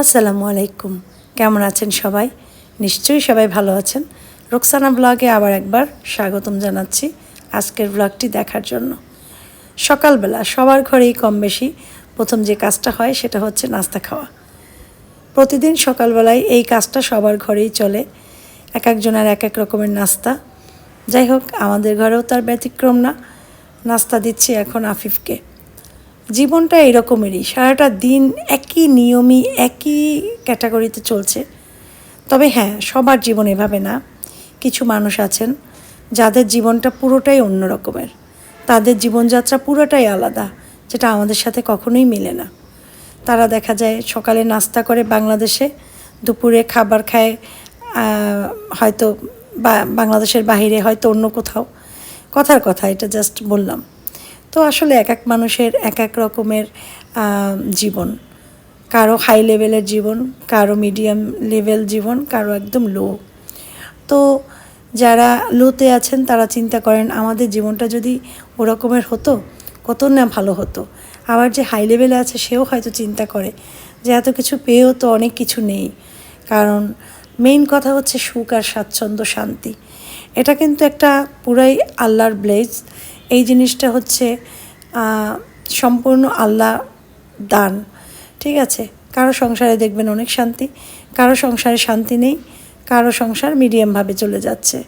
আসসালামু আলাইকুম। কেমন আছেন সবাই? নিশ্চয়ই সবাই ভালো আছেন। রোকসানা ব্লগে আবার একবার স্বাগতম জানাচ্ছি আজকের ব্লগটি দেখার জন্য। সকালবেলা সবার ঘরেই কম বেশি প্রথম যে কাজটা হয় সেটা হচ্ছে নাস্তা খাওয়া। প্রতিদিন সকালবেলায় এই কাজটা সবার ঘরেই চলে, এক একজনের এক এক রকমের নাস্তা। যাই হোক, আমাদের ঘরেও তার ব্যতিক্রম না। নাস্তা দিচ্ছি এখন আফিফকে। জীবনটা এরকমেরই। সারাটা দিন একই নিয়মই, একই ক্যাটাগরিতে চলছে। তবে হ্যাঁ সবার জীবন এভাবে না। কিছু মানুষ আছেন, যাদের জীবনটা পুরোটাই অন্য রকমের। তাদের জীবনযাত্রা পুরোটাই আলাদা, যেটা আমাদের সাথে কখনোই মিলে না। তারা দেখা যায় সকালে নাস্তা করে বাংলাদেশে, দুপুরে খাবার খায় হয়তো বাংলাদেশের বাইরে, হয়তো অন্য কোথাও। কথার কথা, এটা জাস্ট বললাম। তো আসলে এক এক মানুষের এক এক রকমের জীবন। কারও হাই লেভেলের জীবন, কারও মিডিয়াম লেভেল জীবন, কারও একদম লো তো যারা লোতে আছেন, তারা চিন্তা করেন, আমাদের জীবনটা যদি ওরকমের হতো, কত না ভালো হতো। আবার যে হাই লেভেলে আছে, সেও হয়তো চিন্তা করে যে এত কিছু পেয়েও তো অনেক কিছু নেই। কারণ মেইন কথা হচ্ছে সুখ আর স্বাচ্ছন্দ্য শান্তি। এটা কিন্তু একটা পুরাই আল্লাহর ব্লেজ এই জিনিসটা হচ্ছে সম্পূর্ণ আল্লাহ দান, ঠিক আছে? কারও সংসারে দেখবেন অনেক শান্তি, কারও সংসারে শান্তি নেই, কারও সংসার মিডিয়ামভাবে চলে যাচ্ছে।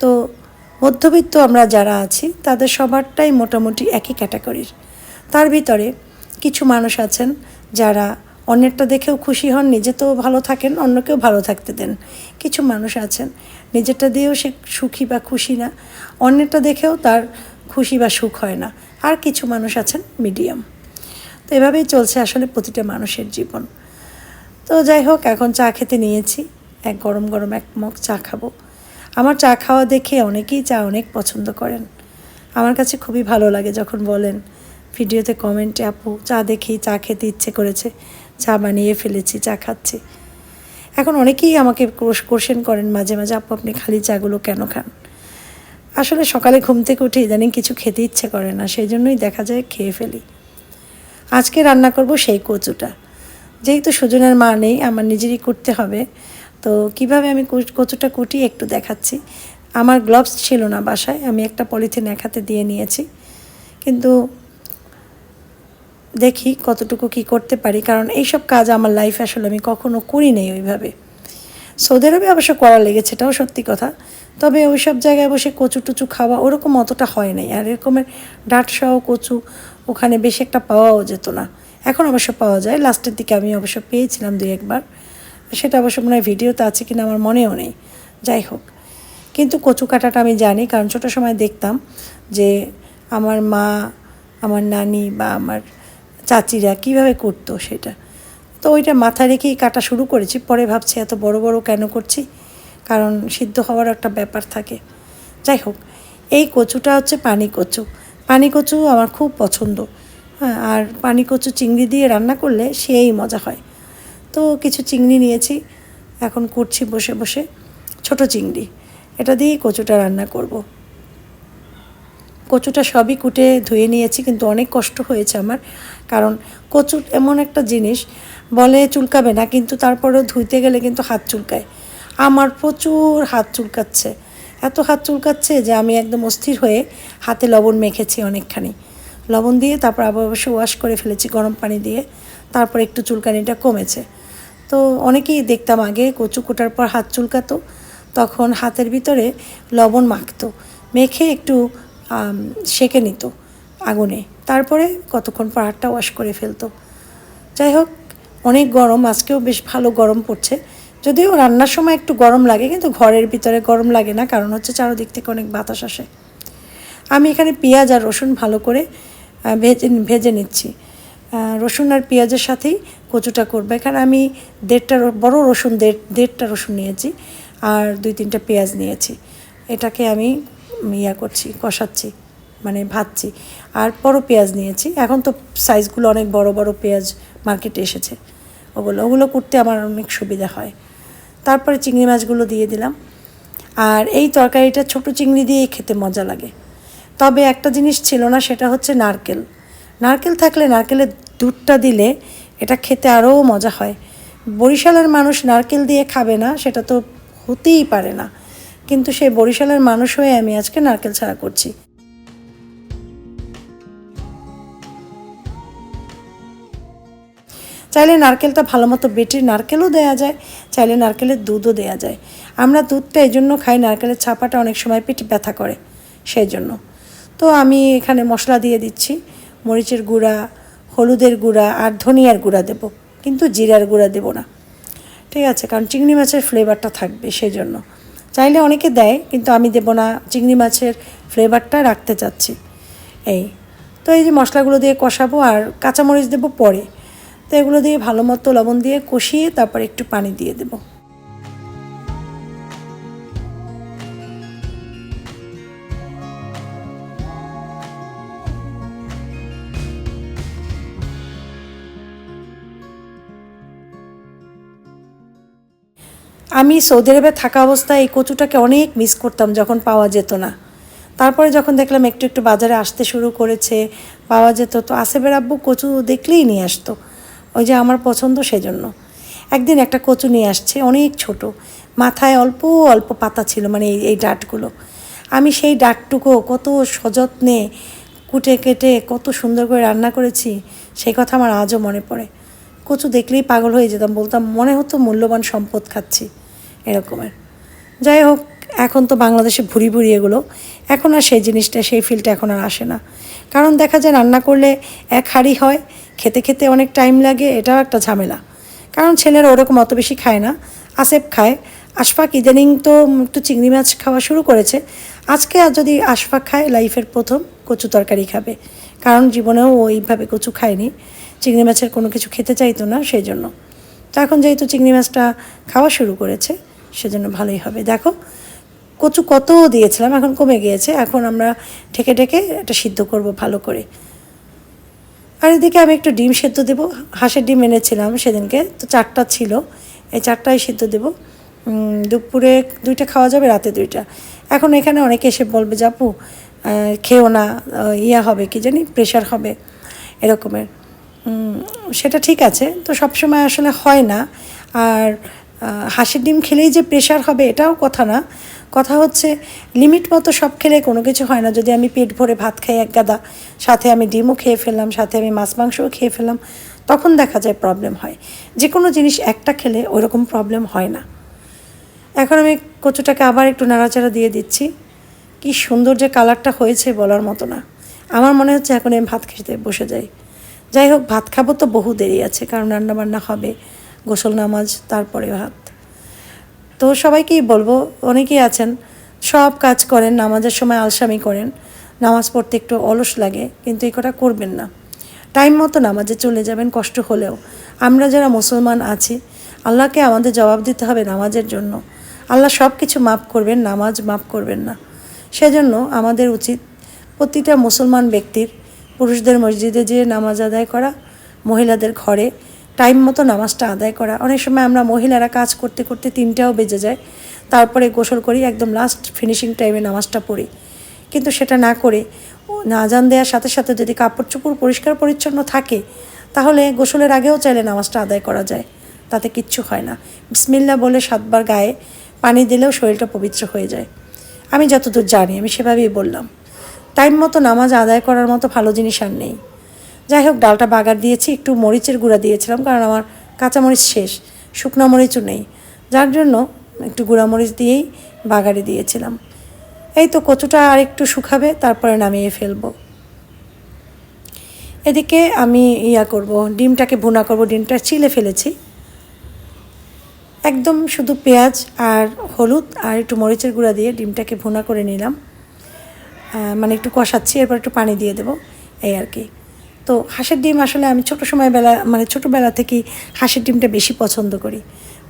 তো মধ্যবিত্ত আমরা যারা আছি, তাদের সবারটাই মোটামুটি একই ক্যাটাগরির। তার ভিতরে কিছু মানুষ আছেন যারা অন্যেরটা দেখেও খুশি হন নিজে তো ভালো থাকেন, অন্যকেও ভালো থাকতে দেন। কিছু মানুষ আছেন, নিজেরটা দিয়েও সে সুখী বা খুশি না, অন্যেরটা দেখেও তার খুশি বা সুখ হয় না। আর কিছু মানুষ আছেন মিডিয়াম তো এভাবেই চলছে আসলে প্রতিটা মানুষের জীবন। তো যাই হোক, এখন চা খেতে নিয়েছি। এক গরম গরম এক মগ চা খাব। আমার চা খাওয়া দেখে অনেকেই চা অনেক পছন্দ করেন। আমার কাছে খুবই ভালো লাগে যখন বলেন, ভিডিওতে কমেন্টে আপু, চা দেখেই চা খেতে ইচ্ছে করেছে। চা বানিয়ে ফেলেছি, চা খাচ্ছি। এখন অনেকেই আমাকে কোশ্চেন করেন মাঝে মাঝে, আপু, আপনি খালি চাগুলো কেন খান? আসলে সকালে ঘুম থেকে উঠে ইদানিং কিছু খেতে ইচ্ছে করে না সেই জন্যই দেখা যায় খেয়ে ফেলি। আজকে রান্না করব সেই কচুটা। যেহেতু সুজনের মা নেই, আমার নিজেরই করতে হবে, তো কীভাবে আমি কচ- কচুটা কুটি একটু দেখাচ্ছি। আমার গ্লাভস ছিল না বাসায়, আমি একটা পলিথিন এক হাতে দিয়ে নিয়েছি। কিন্তু দেখি কতটুকু কি করতে পারি, কারণ এইসব কাজ আমার লাইফে আসলে আমি কখনো করি নাই ওইভাবে। সৌদি আরবে অবশ্য করা লেগেছে, এটাও সত্যি কথা। তবে ওই সব জায়গায় বসে কচু টুচু খাওয়া ওরকম অতটা হয় নাই। আর এরকমের ডাঁট সহ কচু ওখানে বেশি একটা পাওয়াও যেত না। এখন অবশ্য পাওয়া যায়। লাস্টের দিকে আমি অবশ্য পেয়েছিলাম দুই একবার। সেটা অবশ্য মনে হয় ভিডিওতে আছে কিনা আমার মনেও নেই। যাই হোক। কিন্তু কচু কাটাটা আমি জানি, কারণ ছোটো সময় দেখতাম যে আমার মা, আমার নানি বা আমার চাচিরা কীভাবে করতো সেটা। তো ওইটা মাথায় রেখেই কাটা শুরু করেছি। পরে ভাবছি এত বড় বড় কেন করছি? কারণ সিদ্ধ হওয়ার একটা ব্যাপার থাকে। যাই হোক, এই কচুটা হচ্ছে পানি কচু। পানি কচু আমার খুব পছন্দ। হ্যাঁ আর পানি কচু চিংড়ি দিয়ে রান্না করলে সেই মজা হয়। তো কিছু চিংড়ি নিয়েছি, এখন করছি বসে বসে ছোট চিংড়ি। এটা দিয়েই কচুটা রান্না করব। কচুটা সবই কুটে ধুয়ে নিয়েছি, কিন্তু অনেক কষ্ট হয়েছে আমার। কারণ কচু এমন একটা জিনিস বলে চুলকাবে না, কিন্তু তারপরেও ধুইতে গেলে কিন্তু হাত চুলকায়। আমার প্রচুর হাত চুলকাচ্ছে। এত হাত চুলকাচ্ছে যে আমি একদম অস্থির হয়ে হাতে লবণ মেখেছি অনেকখানি। লবণ দিয়ে তারপর আবার অবশ্য ওয়াশ করে ফেলেছি গরম পানি দিয়ে। তারপর একটু চুলকানিটা কমেছে। তো অনেকেই দেখতাম আগে কচু কোটার পর হাত চুলকাতো, তখন হাতের ভিতরে লবণ মাখতো, মেখে একটু সেঁকে নিত আগুনে। তারপরে কতক্ষণ পর হাতটা ওয়াশ করে ফেলতো। যাই হোক অনেক গরম, আজকেও বেশ ভালো গরম পড়ছে। যদিও রান্নার সময় একটু গরম লাগে, কিন্তু ঘরের ভিতরে গরম লাগে না, কারণ হচ্ছে চারোদিক থেকে অনেক বাতাস আসে। আমি এখানে পেঁয়াজ আর রসুন ভালো করে ভেজে ভেজে নিচ্ছি। রসুন আর পেঁয়াজের সাথেই কচুটা করব। এখানে আমি দেড়টা বড় রসুন, দেড়, দেড়টা রসুন নিয়েছি, আর দুই তিনটা পেঁয়াজ নিয়েছি। এটাকে আমি ইয়া করছি, কষাচ্ছি মানে ভাজছি। আর বড় পেঁয়াজ নিয়েছি। এখন তো সাইজগুলো অনেক বড় বড় পেঁয়াজ মার্কেটে এসেছে। ওগুলো ওগুলো করতে আমার অনেক সুবিধা হয়। তারপরে চিংড়ি মাছগুলো দিয়ে দিলাম। আর এই তরকারিটা ছোট চিংড়ি দিয়েই খেতে মজা লাগে। তবে একটা জিনিস ছিল না, সেটা হচ্ছে নারকেল। নারকেল থাকলে নারকেলের দুধটা দিলে এটা খেতে আরও মজা হয়। বরিশালের মানুষ নারকেল দিয়ে খাবে না, সেটা তো হতেই পারে না। কিন্তু সেই বরিশালের মানুষ হয়ে আমি আজকে নারকেল ছাড়া করছি। চাইলে নারকেলটা ভালো মতো বেটে নারকেলও দেওয়া যায়, চাইলে নারকেলের দুধও দেওয়া যায়। আমরা দুধটা এই জন্য খাই, নারকেলের ছাপাটা অনেক সময় পেটে ব্যথা করে, সেই জন্য। তো আমি এখানে মশলা দিয়ে দিচ্ছি, মরিচের গুঁড়া, হলুদের গুঁড়া আর ধনিয়ার গুঁড়া দেব, কিন্তু জিরার গুঁড়া দেব না। ঠিক আছে, কারণ চিংড়ি মাছের ফ্লেভারটা থাকবে, সেই জন্য। চাইলে অনেকে দেয়, কিন্তু আমি দেব না, চিংড়ি মাছের ফ্লেভারটা রাখতে চাচ্ছি। এই, তো এই যে মশলাগুলো দিয়ে কষাবো, আর কাঁচামরিচ দেবো পরে। তো এগুলো দিয়ে ভালো মতো লবণ দিয়ে কষিয়ে তারপর একটু পানি দিয়ে দেবো। আমি সৌদি আরবে থাকা অবস্থায় এই কচুটাকে অনেক মিস করতাম যখন পাওয়া যেত না। তারপরে যখন দেখলাম একটু একটু বাজারে আসতে শুরু করেছে, পাওয়া যেত, তো আসেবের আব্বু কচু দেখলেই নিয়ে আসতো। ওই যে আমার পছন্দ সেজন্য। একদিন একটা কচু নিয়ে আসছে, অনেক ছোট। মাথায় অল্প অল্প পাতা ছিল মানে এই এই ডাঁটগুলো। আমি সেই ডাঁটটুকু কত সযত্নে কুটে কেটে কত সুন্দর করে রান্না করেছি, সেই কথা আমার আজও মনে পড়ে। কচু দেখলেই পাগল হয়ে যেতাম, বলতাম, মনে হতো মূল্যবান সম্পদ খাচ্ছি। এরকমের। যাই হোক এখন তো বাংলাদেশে ভুরি ভুরি এগুলো। এখন আর সেই জিনিসটা, সেই ফিলটা এখন আর আসে না। কারণ দেখা যায় রান্না করলে এক হাঁড়ি হয়, খেতে খেতে অনেক টাইম লাগে, এটাও একটা ঝামেলা। কারণ ছেলেরা ওরকম অত বেশি খায় না। আসেফ খায়। আশফাক ইদানিং তো একটু চিংড়ি মাছ খাওয়া শুরু করেছে। আজকে আর যদি আশফাক খায় লাইফের প্রথম কচু তরকারি খাবে। কারণ জীবনেও ও এইভাবে কচু খায়নি। চিংড়ি মাছের কোনো কিছু খেতে চাইতো না সেই জন্য তো এখন যেহেতু চিংড়ি মাছটা খাওয়া শুরু করেছে, সেজন্য ভালোই হবে। দেখো কচু কত দিয়েছিলাম এখন কমে গিয়েছে। এখন আমরা ঠেকে ঠেকে এটা সিদ্ধ করব ভালো করে। আর এদিকে আমি একটু ডিম সেদ্ধ দেবো। হাঁসের ডিম এনেছিলাম সেদিনকে তো চারটা ছিল। এই চারটাই সিদ্ধ দেবো। দুপুরে দুইটা খাওয়া যাবে রাতে দুইটা। এখন এখানে অনেকে এসে বলবে যে আপু আহ, খেও না ইয়া হবে কি জানি প্রেশার হবে। এরকমের। সেটা ঠিক আছে তো সবসময় আসলে হয় না। আর হাঁসের ডিম খেলেই যে প্রেশার হবে এটাও কথা না। কথা হচ্ছে লিমিট মতো সব খেলে কোনো কিছু হয় না। যদি আমি পেট ভরে ভাত খাই এক গাদা, সাথে আমি ডিমও খেয়ে ফেললাম, সাথে আমি মাছ মাংসও খেয়ে ফেললাম, তখন দেখা যায় প্রবলেম হয়। যে কোনো জিনিস একটা খেলে ওইরকম প্রবলেম হয় না। এখন আমি কচুটাকে আবার একটু নাড়াচাড়া দিয়ে দিচ্ছি। কি সুন্দর যে কালারটা হয়েছে বলার মতো না। আমার মনে হচ্ছে এখন আমি ভাত খেতে বসে যাই। যাই হোক, ভাত খাব তো বহু দেরি আছে, কারণ রান্নাবান্না হবে, গোসল নামাজ, তারপরে ভাত। তো সবাইকেই বলব, অনেকেই আছেন, সব কাজ করেন, নামাজের সময় আলসামি করেন, নামাজ পড়তে একটু অলস লাগে, কিন্তু এই কটা করবেন না। টাইম মতো নামাজে চলে যাবেন, কষ্ট হলেও। আমরা যারা মুসলমান আছি, আল্লাহকে আমাদের জবাব দিতে হবে নামাজের জন্য। আল্লাহ সব কিছু মাফ করবেন, নামাজ মাফ করবেন না। সেজন্য আমাদের উচিত প্রতিটা মুসলমান ব্যক্তির, পুরুষদের মসজিদে যেয়ে নামাজ আদায় করা, মহিলাদের ঘরে টাইম মতো নামাজটা আদায় করা। অনেক সময় আমরা মহিলারা কাজ করতে করতে তিনটাও বেজে যায়। তারপরে গোসল করি, একদম লাস্ট ফিনিশিং টাইমে নামাজটা পড়ি। কিন্তু সেটা না করে, ও আজান দেওয়ার সাথে সাথে যদি কাপড় চোপড় পরিষ্কার পরিচ্ছন্ন থাকে, তাহলে গোসলের আগেও চাইলে নামাজটা আদায় করা যায়। তাতে কিচ্ছু হয় না। বিসমিল্লা বলে সাতবার গায়ে পানি দিলেও শরীরটা পবিত্র হয়ে যায়। আমি যতদূর জানি, আমি সেভাবেই বললাম। টাইম মতো নামাজ আদায় করার মতো ভালো জিনিস আর নেই। যাই হোক, ডালটা বাগার দিয়েছি, একটু মরিচের গুঁড়া দিয়েছিলাম, কারণ আমার কাঁচা মরিচ শেষ, শুকনো মরিচও নেই। যার জন্য একটু গুঁড়া মরিচ দিয়েই বাগারে দিয়েছিলাম। এই তো কচুটা আর একটু শুকাবে, তারপরে নামিয়ে ফেলব। এদিকে আমি ইয়া করব, ডিমটাকে ভুনা করব, ডিমটা চিলে ফেলেছি। একদম শুধু পেঁয়াজ আর হলুদ আর একটু মরিচের গুঁড়া দিয়ে ডিমটাকে ভুনা করে নিলাম। মানে একটু কষাচ্ছি, এরপর একটু পানি দিয়ে দেবো, এই আর কি। তো হাঁসের ডিম আসলে আমি ছোটো সময় বেলা মানে ছোটোবেলা থেকেই হাঁসের ডিমটা বেশি পছন্দ করি।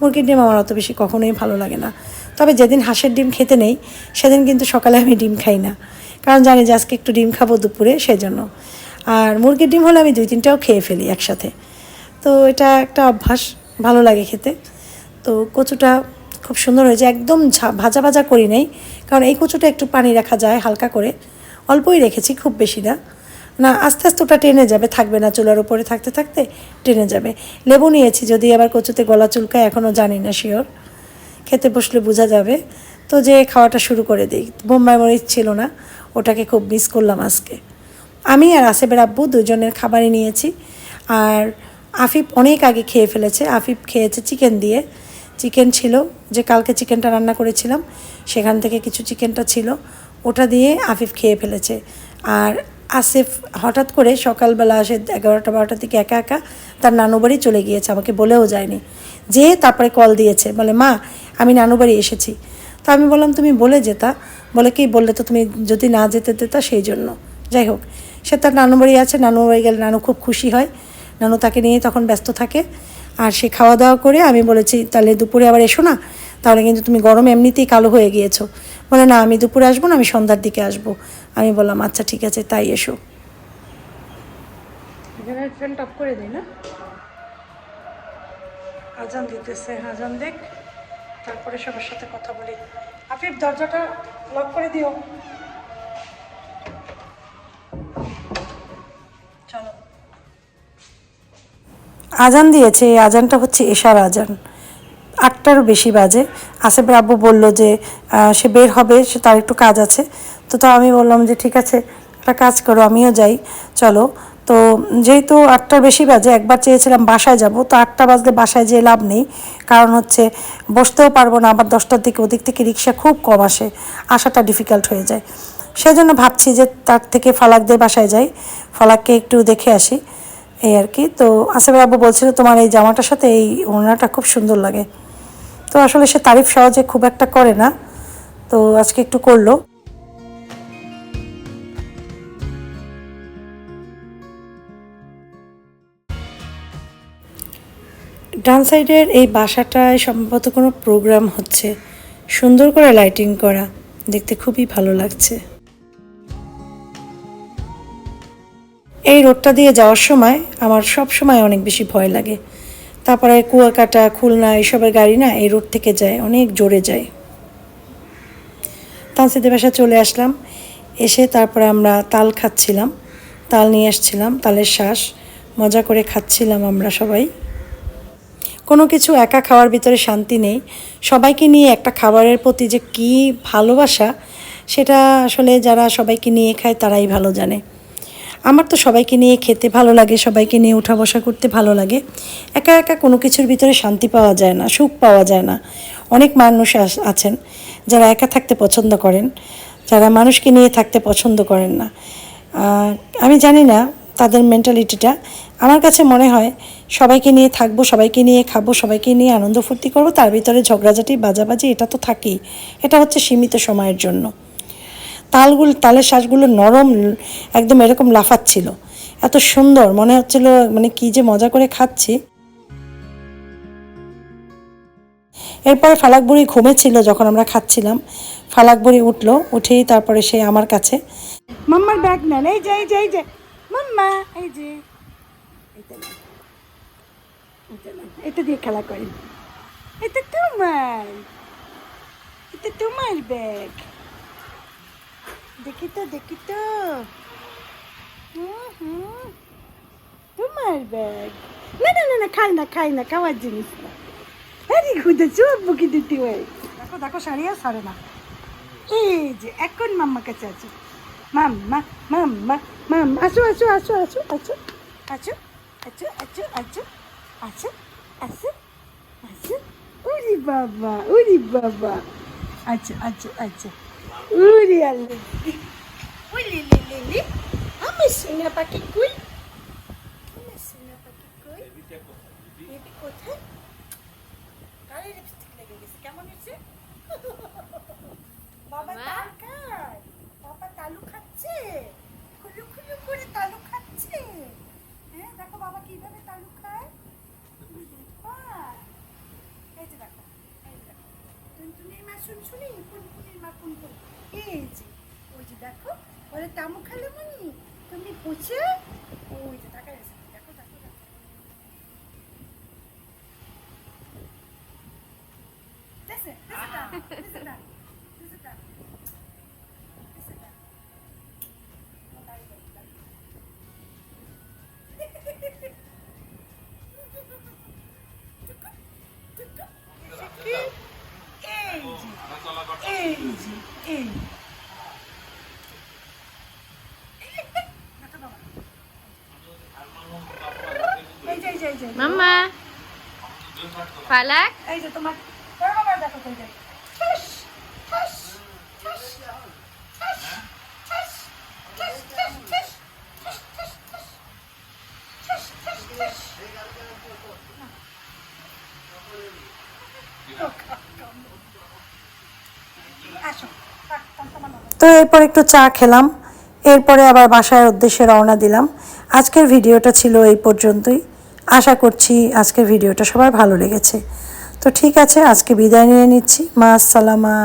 মুরগির ডিম আমার অত বেশি কখনোই ভালো লাগে না। তবে যেদিন হাঁসের ডিম খেতে নেই, সেদিন কিন্তু সকালে আমি ডিম খাই না। কারণ জানি যে আজকে একটু ডিম খাব দুপুরে, সেজন্য। আর মুরগির ডিম হলে আমি দুই তিনটাও খেয়ে ফেলি একসাথে। তো এটা একটা অভ্যাস, ভালো লাগে খেতে। তো কচুটা খুব সুন্দর হয়েছে, একদম ঝা- ভাজা ভাজা করি নাই। কারণ এই কচুটা একটু পানি রাখা যায় হালকা করে। অল্পই রেখেছি, খুব বেশি না। না, আস্তে আস্তে ওটা টেনে যাবে, থাকবে না চুলার উপরে থাকতে থাকতে টেনে যাবে। লেবু নিয়েছি, যদি আবার কচুতে গলা চুলকায় এখনও জানি না শিওর খেতে বসলে বোঝা যাবে। তো যে খাওয়াটা শুরু করে দিই, বোম্বাই মরিচ ছিল না, ওটাকে খুব মিস করলাম আজকে। আমি আর আসেবের আব্বু দুজনের খাবারই নিয়েছি। আর আফিফ অনেক আগে খেয়ে ফেলেছে, আফিফ খেয়েছে চিকেন দিয়ে। চিকেন ছিল, যে কালকে চিকেনটা রান্না করেছিলাম, সেখান থেকে কিছু চিকেনটা ছিল, ওটা দিয়ে আফিফ খেয়ে ফেলেছে। আর আসিফ হঠাৎ করে সকালবেলা আসে এগারোটা বারোটা থেকে একা একা তার নানু বাড়ি চলে গিয়েছে, আমাকে বলেও যায়নি। যে তারপরে কল দিয়েছে, বলে, মা, আমি নানু বাড়ি এসেছি। তো আমি বললাম, তুমি বলে যেতা। বলে, কি বললে তো তুমি যদি না যেতে দিতা সেই জন্য। যাই হোক, সে তার নানু বাড়ি আছে, নানু বাড়ি গেলে নানু খুব খুশি হয়। নানু তাকে নিয়ে তখন ব্যস্ত থাকে আর সে খাওয়া দাওয়া করে আমি বলেছি, তাহলে দুপুরে আবার এসো না, তাহলে কিন্তু তুমি গরম এমনিতেই কালো হয়ে গিয়েছো। বলে না আমি দুপুরে আসব না আমি সন্ধ্যার দিকে আসব। আমি বললাম আচ্ছা ঠিক আছে তাই এসো। ফ্যান টপ করে দিই না? আজান দিতেছে আজান দেখ তারপরে সবার সাথে কথা বলি। আফিফ দরজাটা লক করে দিও। চলো। আজান দিয়েছে এই আজানটা হচ্ছে এশার আজান। আটটারও বেশি বাজে। আসেফের আব্বু বলল যে সে বের হবে, সে তার একটু কাজ আছে। তো তো আমি বললাম যে, ঠিক আছে, একটা কাজ করো, আমিও যাই, চলো। তো যেহেতু আটটার বেশি বাজে, একবার চেয়েছিলাম বাসায় যাব, তো আটটা বাজলে বাসায় যেয়ে লাভ নেই। কারণ হচ্ছে, বসতেও পারব না, আবার দশটার দিকে, ওদিক থেকে রিক্সা খুব কম আসে, আসাটা ডিফিকাল্ট হয়ে যায়। সেজন্য ভাবছি যে, তার থেকে ফালাকদের বাসায় যাই, ফালাককে একটু দেখে আসি, এই আর কি। তো আসিফ আব্বু বলছিল, তোমার এই জামাটার সাথে এই ওড়নাটা খুব সুন্দর লাগে। তো আসলে সে তারিফ সহজে খুব একটা করে না। তো আজকে একটু করল। ডান সাইডের এই বাসাটায় সম্ভবত কোনো প্রোগ্রাম হচ্ছে। সুন্দর করে লাইটিং করা। দেখতে খুবই ভালো লাগছে। এই রোডটা দিয়ে যাওয়ার সময় আমার সব সময় অনেক বেশি ভয় লাগে। তারপরে কুয়াকাটা, খুলনা, এসবের গাড়ি না এই রোড থেকে যায়, অনেক জোরে যায়। তানসিদের বাসা চলে আসলাম। এসে তারপরে আমরা তাল খাচ্ছিলাম। তাল নিয়ে আসছিলাম, তালের শ্বাস। মজা করে খাচ্ছিলাম আমরা সবাই। কোনো কিছু একা খাওয়ার ভিতরে শান্তি নেই। সবাইকে নিয়ে একটা খাবারের প্রতি যে কী ভালোবাসা, সেটা আসলে যারা সবাইকে নিয়ে খায় তারাই ভালো জানে। আমার তো সবাইকে নিয়ে খেতে ভালো লাগে, সবাইকে নিয়ে উঠা বসা করতে ভালো লাগে। একা একা কোনো কিছুর ভিতরে শান্তি পাওয়া যায় না, সুখ পাওয়া যায় না। অনেক মানুষ আছেন যারা একা থাকতে পছন্দ করেন, যারা মানুষকে নিয়ে থাকতে পছন্দ করেন না। আমি জানি না তাদের মেন্টালিটিটা আমার কাছে মনে হয় সবাইকে নিয়ে থাকব, সবাইকে নিয়ে খাব, সবাইকে নিয়ে আনন্দ ফুর্তি করব, তার ভিতরে ঝগড়াঝাটি, বাজাবাজি এটা তো থাকেই। এটা হচ্ছে সীমিত সময়ের জন্য। তালগুলো, তালের শ্বাসগুলো নরম, একদম এরকম লাফাচ্ছিল। এত সুন্দর, মনে হচ্ছিল মানে কি যে মজা করে খাচ্ছি। এরপরে ফালাক বুড়ি ঘুমেছিল যখন আমরা খাচ্ছিলাম। ফালাক বুড়ি উঠল, উঠেই তারপরে সে আমার কাছে, মাম্মার ব্যাগ নেন, এই যে এই যে এই যে, মাম্মা, এই যে। এটা দিয়ে খেলা এটা তোমার এটা তোমার ব্যাগ। দেখি তো দেখি তো। তোমার ব্যাগ। না না না না, খাই না খাই না, খাওয়ার জিনিস না। আরে খুদে চোখ বুকি দিতে হয় দেখো দেখো সারিয়া সারে না। এই যে, এখন মাম্মা কাছে আছো। মাম্মা মাম্মা মাম্মা, আসো আসো আসো আসো আসো। আসো আচ্ছা আচ্ছা আচ্ছা আচ্ছা আচ্ছা আচ্ছা উরি বাবা উরি বাবা। আচ্ছা আচ্ছা আচ্ছা। উরি আল্লাহ উলি লি লি লি আমি সোনা পাখি কুই আমি সোনা পাখি কুই বেবি কোথায় কারে লিপস্টিক লেগে গেছে কেমন হয়েছে বাবা তাল খায় বাবা তালু খাচ্ছে খুলু খুলু করে তালু খাচ্ছে হ্যাঁ দেখো বাবা কীভাবে তালু খায় বাহ! এই যে দেখো এই যে দেখো টুনটুনির মা শুনশুনি টুনটুনির মা ফুনফুন এই যে, ওই যে দেখো বলে তামু খালে মনি তুমি পুছে ওই যে দেখা এই যে তোমার দেখো তো এরপর একটু চা খেলাম এরপরে আবার বাসার উদ্দেশ্যে রওনা দিলাম আজকের ভিডিওটা ছিল এই পর্যন্তই আশা করছি আজকের ভিডিওটা সবার ভালো লেগেছে। তো ঠিক আছে, আজকে বিদায় নিয়ে নিচ্ছি। মা আসসালামা।